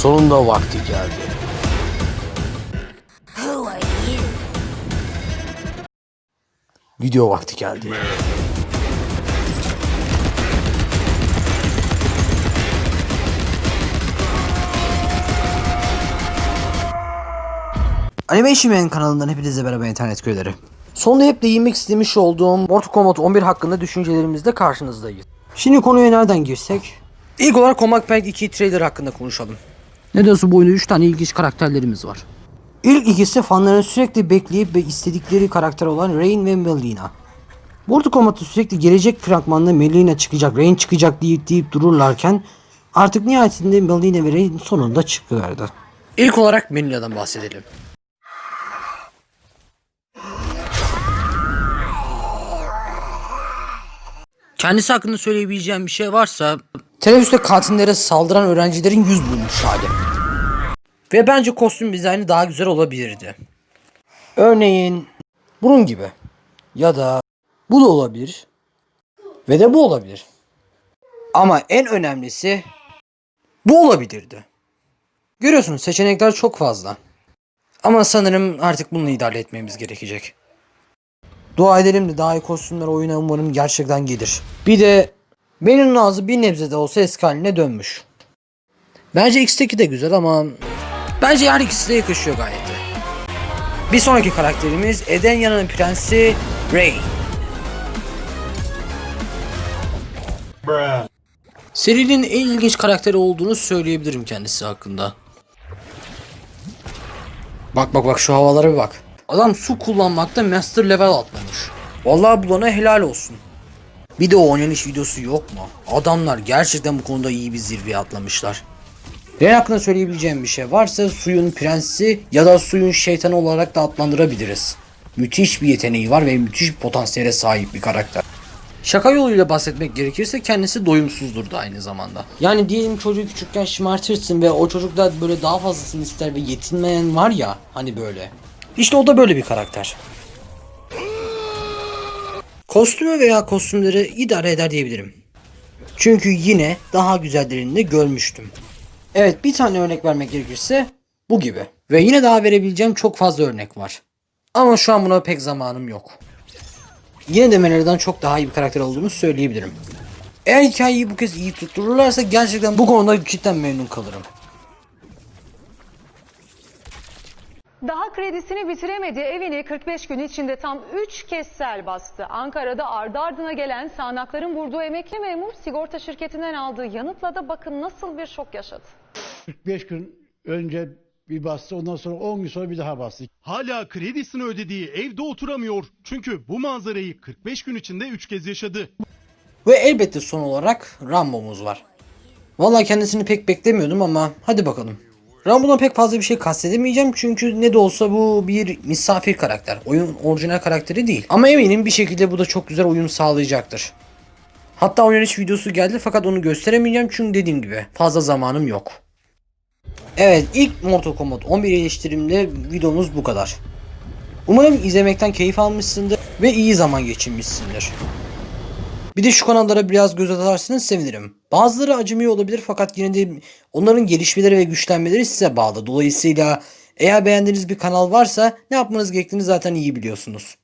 Sonunda vakti geldi. Video vakti geldi. Animation Man kanalından hepinize merhaba internet köyleri. Sonunda hep değinmek istemiş olduğum Mortal Kombat 11 hakkında düşüncelerimizle karşınızdayız. Şimdi konuya nereden girsek? İlk olarak Combat Pack 2 trailer hakkında konuşalım. Ne diyorsun bu oyunda 3 tane ilginç karakterlerimiz var. İlk ikisi fanların sürekli bekleyip ve istedikleri karakter olan Rain ve Melina. Mortal Kombat'ta sürekli gelecek fragmanda Melina çıkacak, Rain çıkacak deyip deyip dururlarken artık nihayetinde Melina ve Rain sonunda çıkıverdi. İlk olarak Melina'dan bahsedelim. Kendisi hakkında söyleyebileceğim bir şey varsa... Teneffüste kantillere saldıran öğrencilerin yüz bulmuş hali. Ve bence kostüm dizaynı daha güzel olabilirdi. Örneğin bunun gibi. Ya da bu da olabilir. Ve de bu olabilir. Ama en önemlisi bu olabilirdi. Görüyorsunuz seçenekler çok fazla. Ama sanırım artık bununla idare etmemiz gerekecek. Dua edelim de daha iyi kostümler oyuna umarım gerçekten gelir. Bir de benim ağzı bir nebze de olsa eski haline dönmüş. Bence X'teki de güzel ama bence her ikisi de yakışıyor gayet. Bir sonraki karakterimiz Edenya'nın prensi Rey. Serinin en ilginç karakteri olduğunu söyleyebilirim kendisi hakkında. Bak bak bak şu havalara bir bak. Adam su kullanmakta master level atlamış. Vallahi bulana helal olsun. Bir de o oynanış videosu yok mu? Adamlar gerçekten bu konuda iyi bir zirveye atlamışlar. Ren hakkında söyleyebileceğim bir şey varsa suyun prensi ya da suyun şeytanı olarak da adlandırabiliriz. Müthiş bir yeteneği var ve müthiş bir potansiyele sahip bir karakter. Şaka yoluyla bahsetmek gerekirse kendisi doyumsuzdur da aynı zamanda. Yani diyelim çocuğu küçükken şımartırsın ve o çocuk da böyle daha fazlasını ister ve yetinmeyen var ya hani böyle. İşte o da böyle bir karakter. Kostümü veya kostümleri idare eder diyebilirim. Çünkü yine daha güzellerini görmüştüm. Evet bir tane örnek vermek gerekirse bu gibi. Ve yine daha verebileceğim çok fazla örnek var. Ama şu an buna pek zamanım yok. Yine de Melera'dan çok daha iyi bir karakter olduğunu söyleyebilirim. Eğer hikayeyi bu kez iyi tuttururlarsa gerçekten bu konuda cidden memnun kalırım. Daha kredisini bitiremediği evini 45 gün içinde tam 3 kez sel bastı. Ankara'da ardı ardına gelen sağanakların vurduğu emekli memur sigorta şirketinden aldığı yanıtla da bakın nasıl bir şok yaşadı. 45 gün önce bir bastı ondan sonra 10 gün sonra bir daha bastı. Hala kredisini ödediği evde oturamıyor. Çünkü bu manzarayı 45 gün içinde 3 kez yaşadı. Ve elbette son olarak Rambo'muz var. Vallahi kendisini pek beklemiyordum ama hadi bakalım. Rambo'dan pek fazla bir şey kastedemeyeceğim çünkü ne de olsa bu bir misafir karakter. Oyun orijinal karakteri değil. Ama eminim bir şekilde bu da çok güzel uyum sağlayacaktır. Hatta oynanış videosu geldi fakat onu gösteremeyeceğim çünkü dediğim gibi fazla zamanım yok. Evet ilk Mortal Kombat 11 eleştirimde videomuz bu kadar. Umarım izlemekten keyif almışsındır ve iyi zaman geçirmişsindir. Bir de şu kanallara biraz göz atarsanız sevinirim. Bazıları acımıyor olabilir fakat yine de onların gelişmeleri ve güçlenmeleri size bağlı. Dolayısıyla eğer beğendiğiniz bir kanal varsa ne yapmanız gerektiğini zaten iyi biliyorsunuz.